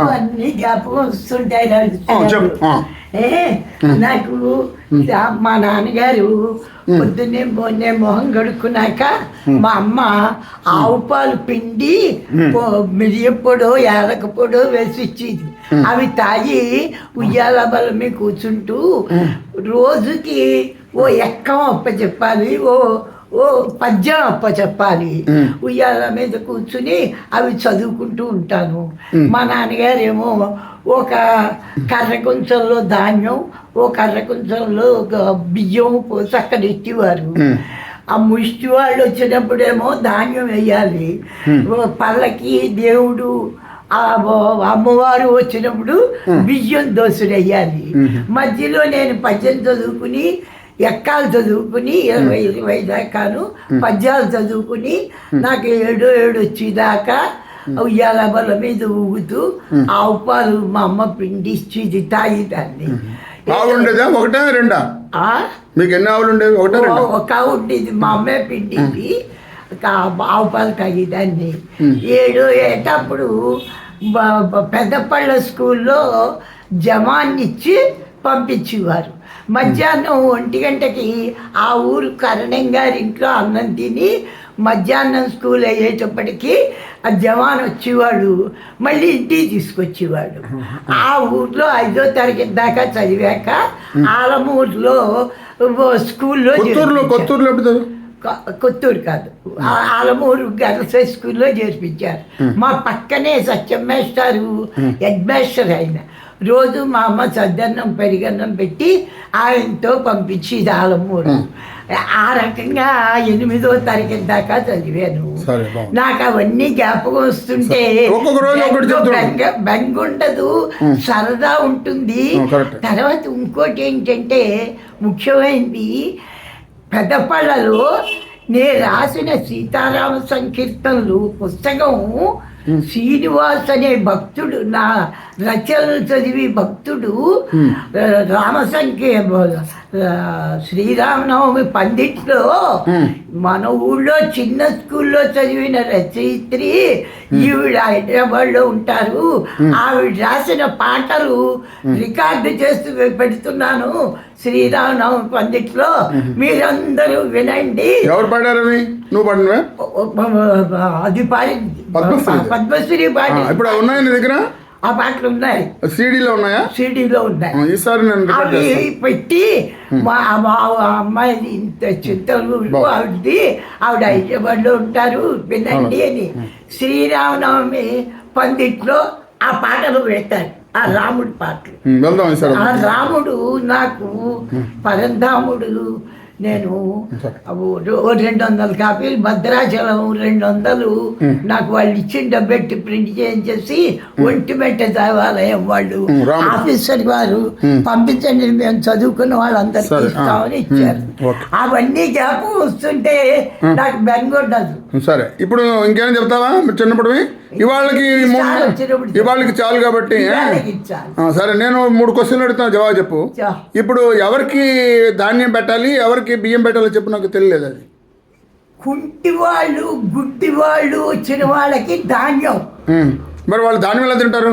అన్ని జ్ఞాపకం వస్తుంటాయి నాకు. ఏ నాకు మా నాన్నగారు పొద్దున్నే మొన్నే మొహం కడుక్కున్నాక మా అమ్మ ఆవు పాలు పిండి పో- మిరియం పొడో వేసి ఇచ్చేది. అవి తాగి ఉయ్యాల బలం మీద కూర్చుంటూ రోజుకి ఓ ఎక్కం అప్ప చెప్పాలి. ఓ ఓ పద్యం అప్ప చెప్పాలి. ఉయ్యాల మీద కూర్చుని అవి చదువుకుంటూ ఉంటాను. మా నాన్నగారేమో ఒక కర్ర కొంచెంలో ధాన్యం ఓ కర్ర కొంచెంలో ఒక బియ్యం పోసి అక్కడ ఎట్టేవారు ఆ ముష్టి వాళ్ళు వచ్చినప్పుడేమో ధాన్యం వేయాలి. పళ్ళకి దేవుడు అమ్మవారు వచ్చినప్పుడు బియ్యం దోసుడు వేయాలి. మధ్యలో నేను పద్యం చదువుకుని ఎక్కాలు చదువుకుని ఇరవై ఇరవై దాకాను పద్యాలు చదువుకుని నాకు ఏడు ఏడు వచ్చేదాకా ఉయ్యాల బల మీద ఊగుతూ ఆవు పాలు మా అమ్మ పిండి ఇచ్చేది తాగేదాన్ని ఆవులు ఉండేదా? ఒకటా రెండా? ఆ? మీకు ఎన్ని ఆవులు ఉండేవి? ఒకటా ఒక ఉండేది. మా అమ్మే ఒక ఆవు పాలు తాగేదాన్ని ఏడు ఏటప్పుడు పెద్దపళ్ళ స్కూల్లో జమాన్ని ఇచ్చి పంపించేవారు. మధ్యాహ్నం ఒంటి గంటకి ఆ ఊరు కరణం గారి ఇంట్లో అన్నం తిని మధ్యాహ్నం స్కూల్ అయ్యేటప్పటికి ఆ జవాన్ వచ్చేవాడు. మళ్ళీ ఇంటికి తీసుకొచ్చేవాడు. ఆ ఊర్లో ఐదో తరగతి దాకా చదివాక ఆలమూరులో స్కూల్లో కొత్తూరులో. కొత్తూరులో కొత్తూరు కాదు. ఆలమూరు గర్ల్స్ హై స్కూల్లో చేర్పించారు. మా పక్కనే సత్యం మేస్టారు హెడ్ మాస్టర్ ఆయన. రోజు మా అమ్మ సద్దన్నం పెరిగన్నం పెట్టి ఆయనతో పంపించేది ఆలమూరు. ఆ రకంగా ఎనిమిదో తరగతి దాకా చదివాను. నాకు అవన్నీ జ్ఞాపకం వస్తుంటే. బెంగ- ఉండదు సరదా ఉంటుంది. తర్వాత ఇంకోటి ఏంటంటే ముఖ్యమైనది పెద్దపళ్ళలో నేను రాసిన సీతారామ సంకీర్తనలు పుస్తకం శ్రీనివాస్ అనే భక్తుడు నా రచనలు చదివి భక్తుడు రామ సంఖ్య శ్రీరామనవమి పండిట్లో మన ఊళ్ళో చిన్న స్కూల్లో చదివిన రచయిత్రి ఈవిడ హైదరాబాద్లో ఉంటారు. ఆవిడ రాసిన పాటలు రికార్డు చేస్తూ పెడుతున్నాను శ్రీరామనవమి పండిట్లో. మీరందరూ వినండి. ఎవరు పాడారు అవి? నువ్వు పాడినవే? అది పాడింది పద్మశ్రీ. పాడింది ఇప్పుడు అవి ఉన్నాయా నీ దగ్గర? ఆ పాటలు ఉన్నాయి. సీడీలో ఉన్నాయా? సిడీలో ఉన్నాయి. ఈసారి అవి పెట్టి మా అమ్మాయి ఇంత చింతలు. ఆవిడది ఆవిడ హైదరాబాద్లో ఉంటారు. వినండి అని శ్రీరామనవమి పందిట్లో ఆ పాటలు పెడతారు ఆ రాముడి పాటలు. ఆ రాముడు నాకు పరంధాముడు నేను రెండు వందల కాపీలు భద్రాచలం రెండు వందలు నాకు వాళ్ళు ఇచ్చిన డబ్బెట్టి ప్రింట్ చేయించేసి ఒంటిమెట్ట దేవాలయం వాళ్ళు. ఆఫీసర్ వారు పంపించండి మేము చదువుకున్న వాళ్ళందరికీ. ఇస్తామని ఇచ్చారు. అవన్నీ జ్ఞాపకం వస్తుంటే నాకు బెంగ ఉండదు. సరే. ఇప్పుడు ఇంకేమైనా చెప్తావా? మీరు చిన్నప్పటివి ఇవాళకి. ఇవాళకి చాలు కాబట్టి సరే నేను మూడు క్వశ్చన్లు అడుగుతాను జవాబు చెప్పు. ఇప్పుడు ఎవరికి ధాన్యం పెట్టాలి? ఎవరికి బియ్యం పెట్టాలో చెప్పు నాకు తెలియలేదు అది. కుంటి వాళ్ళు గుడ్డి వాళ్ళు వచ్చిన వాళ్ళకి ధాన్యం. మరి వాళ్ళు ధాన్యం ఎలా తింటారు?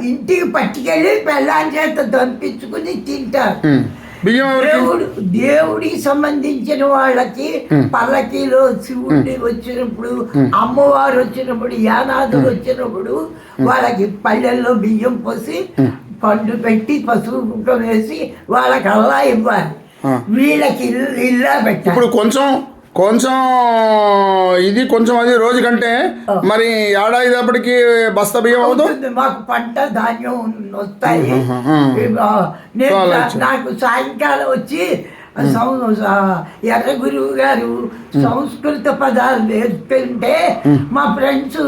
ఇంటికి పట్టుకెళ్ళి బెల్లం చేత దంపించుకుని తింటారు. బియ్యం ఎవరికి? దేవుడు దేవుడికి సంబంధించిన వాళ్ళకి పల్లకీలో శివుడి వచ్చినప్పుడు అమ్మవారు వచ్చినప్పుడు యానాదులు వచ్చినప్పుడు వాళ్ళకి పల్లెల్లో బియ్యం పోసి పండు పెట్టి పసుపు వేసి వాళ్ళకి అలా ఇవ్వాలి. వీళ్ళకి ఇల్లు ఇల్లా పెట్టాలి ఇప్పుడు కొంచెం కొంచెం ఇది కొంచెం అది రోజు కంటే మరి ఏడాది అప్పటికి బస్తా బియ్యం అవుతుంది. మాకు పంట ధాన్యం వస్తాయి. నాకు సాయంకాలం వచ్చి ఎర్ర గురువు గారు సంస్కృత పదాలు నేర్పుతుంటే మా ఫ్రెండ్స్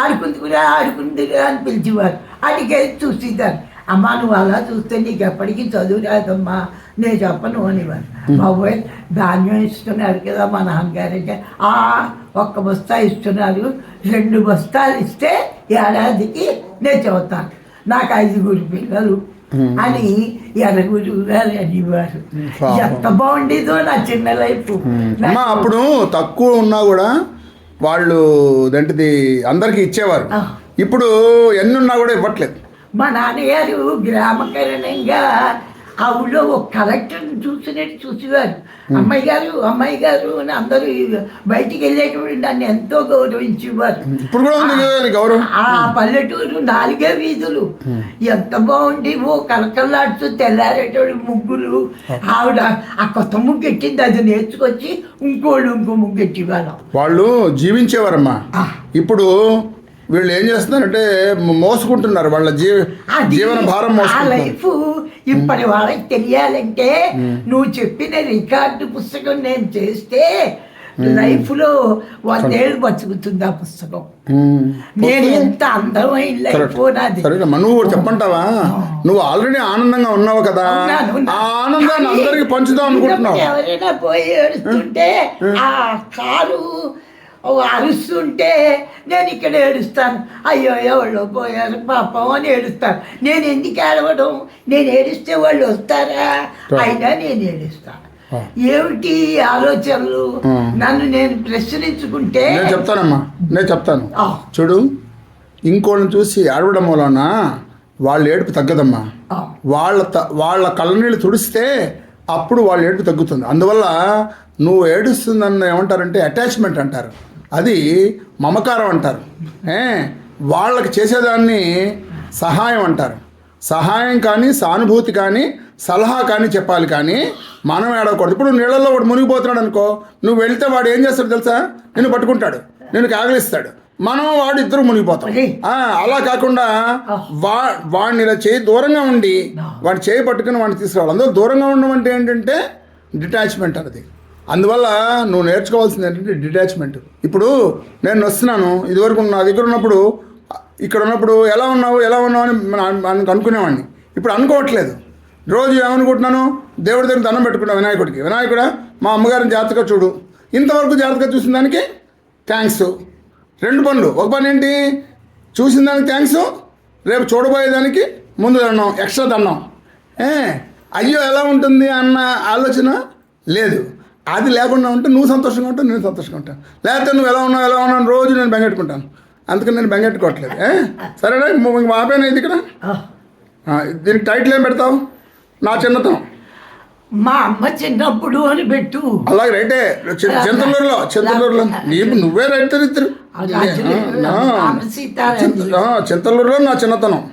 ఆడుకుందుకురా ఆడుకుందుకురా అని పిలిచేవారు. అడిగేది చూసేదాన్ని అమ్మా నువ్వు అలా చూస్తే నీకు ఎప్పటికీ చదువు రాదమ్మా నేను చెప్పను అనేవారు బాబోయ్ ధాన్యం ఇస్తున్నారు కదా మా నాన్నగారికి ఆ ఒక్క బస్తా ఇస్తున్నారు. రెండు బస్తాలు ఇస్తే ఏడాదికి నేను చెబుతాను. నాకు ఐదుగురు పిల్లలు. అని ఎర్రగురు గారు అనేవారు. ఎంత బాగుండేదో నా చిన్న లైఫ్. అమ్మా అప్పుడు తక్కువ ఉన్నా కూడా వాళ్ళు ఏంటిది అందరికి ఇచ్చేవారు. ఇప్పుడు ఎన్ని ఉన్నా కూడా ఇవ్వట్లేదు. మా నాన్నగారు గ్రామకరణంగా ఆ ఊళ్ళో ఒక కలెక్టర్ని చూసినట్టు చూసేవారు. అమ్మాయి గారు అమ్మాయి గారు అని అందరూ బయటికి వెళ్ళేటప్పుడు నన్ను ఎంతో గౌరవించేవారు. ఆ పల్లెటూరు నాలుగే వీధులు. ఎంత బాగుండి ఓ కలకల్లాడుతూ తెల్లారేటోడు ముగ్గులు. ఆవిడ ఆ కొత్త ముగ్గు ఎట్టింది? అది నేర్చుకొచ్చి ఇంకోళ్ళు ఇంకో ముగ్గు ఎట్టివాళ్ళం వాళ్ళు జీవించేవారమ్మా. ఇప్పుడు వీళ్ళు ఏం చేస్తున్నారంటే మోసుకుంటున్నారు వాళ్ళ జీవ జీవన భారం లైఫ్. ఇప్పటి వాళ్ళకి తెలియాలంటే నువ్వు చెప్పిన రికార్డు పుస్తకం నేను చేస్తే లైఫ్లో వందేళ్ళు బతుకుతుంది ఆ పుస్తకం. నేను ఎంత అందమైన లైఫ్. నాది నువ్వు చెప్పంటావా నువ్వు ఆల్రెడీ ఆనందంగా ఉన్నావు కదా. ఆనందాన్ని అందరికి పంచుదాం అనుకుంటున్నావు. ఎవరైనా పోయి ఏడుస్తుంటే ఆ కారు అరుస్తుంటే నేను ఇక్కడ ఏడుస్తాను. అయ్యో ఎవరో పోయారు? పాపం అని ఏడుస్తాను నేను ఎందుకు ఏడవడం? నేను ఏడిస్తే వాళ్ళు వస్తారా? అయినా నేను ఏడుస్తాను. ఏమిటి ఆలోచనలు. నన్ను నేను ప్రశ్నించుకుంటే నేను చెప్తానమ్మా. నేను చెప్తాను. చూడు ఇంకోళ్ళని చూసి అడవడం వలన వాళ్ళ ఏడుపు తగ్గదమ్మా. వాళ్ళ వాళ్ళ కళ్ళనీళ్ళు తుడిస్తే అప్పుడు వాళ్ళ ఏడుపు తగ్గుతుంది. అందువల్ల నువ్వు ఏడుస్తుందన్న ఏమంటారంటే అటాచ్మెంట్ అంటారు. అది మమకారం అంటారు. ఏ? వాళ్ళకి చేసేదాన్ని సహాయం అంటారు. సహాయం కానీ సానుభూతి కానీ సలహా కానీ చెప్పాలి కానీ మనం ఏడవకూడదు. ఇప్పుడు నీళ్ళల్లో వాడు మునిగిపోతున్నాడు అనుకో నువ్వు వెళ్తే వాడు ఏం చేస్తాడు తెలుసా? నిన్ను పట్టుకుంటాడు. నిన్ను కాగలిస్తాడు. మనం వాడు ఇద్దరు మునిగిపోతాం అలా కాకుండా వా వాడిని ఇలా చేయి దూరంగా ఉండి వాడి చేయి పట్టుకుని వాడిని తీసుకురావాలి. అందులో దూరంగా ఉండడం అంటే ఏంటంటే డిటాచ్మెంట్ అన్నది. అందువల్ల నువ్వు నేర్చుకోవాల్సింది ఏంటంటే డిటాచ్మెంట్ ఇప్పుడు నేను వస్తున్నాను ఇదివరకు నా దగ్గర ఉన్నప్పుడు ఇక్కడ ఉన్నప్పుడు ఎలా ఉన్నావు ఎలా ఉన్నావు అని అనుకునేవాడిని. ఇప్పుడు అనుకోవట్లేదు. రోజు ఏమనుకుంటున్నాను? దేవుడి దగ్గర దండం పెట్టుకున్నా వినాయకుడికి. వినాయకుడా మా అమ్మగారిని జాగ్రత్తగా చూడు. ఇంతవరకు జాగ్రత్తగా చూసిన దానికి థ్యాంక్స్ రెండు పనులు. ఒక పని ఏంటి? చూసిన దానికి థ్యాంక్స్ రేపు చూడబోయేదానికి ముందు దండం ఎక్స్ట్రా దండం. ఏ అయ్యో ఎలా ఉంటుంది అన్న ఆలోచన లేదు. అది లేకుండా ఉంటే నువ్వు సంతోషంగా ఉంటావు నేను సంతోషంగా ఉంటాను లేకపోతే నువ్వు ఎలా ఉన్నావు ఎలా ఉన్నావు రోజు నేను బెంగెట్టుకుంటాను. అందుకని నేను బెంగెట్టుకోవట్లేదు. ఏ? సరేనా? మా ఆపేనా ఇది ఇక్కడ? దీనికి టైటిల్ ఏం పెడతావు? నా చిన్నతనం. మా అమ్మ చిన్నప్పుడు అని పెట్టు. అలాగే రైటే. చి- చింతలూరులో చింతలూరులో నీవు నువ్వే రైట్ ఇద్దరు. చింతలూరులో నా చిన్నతనం.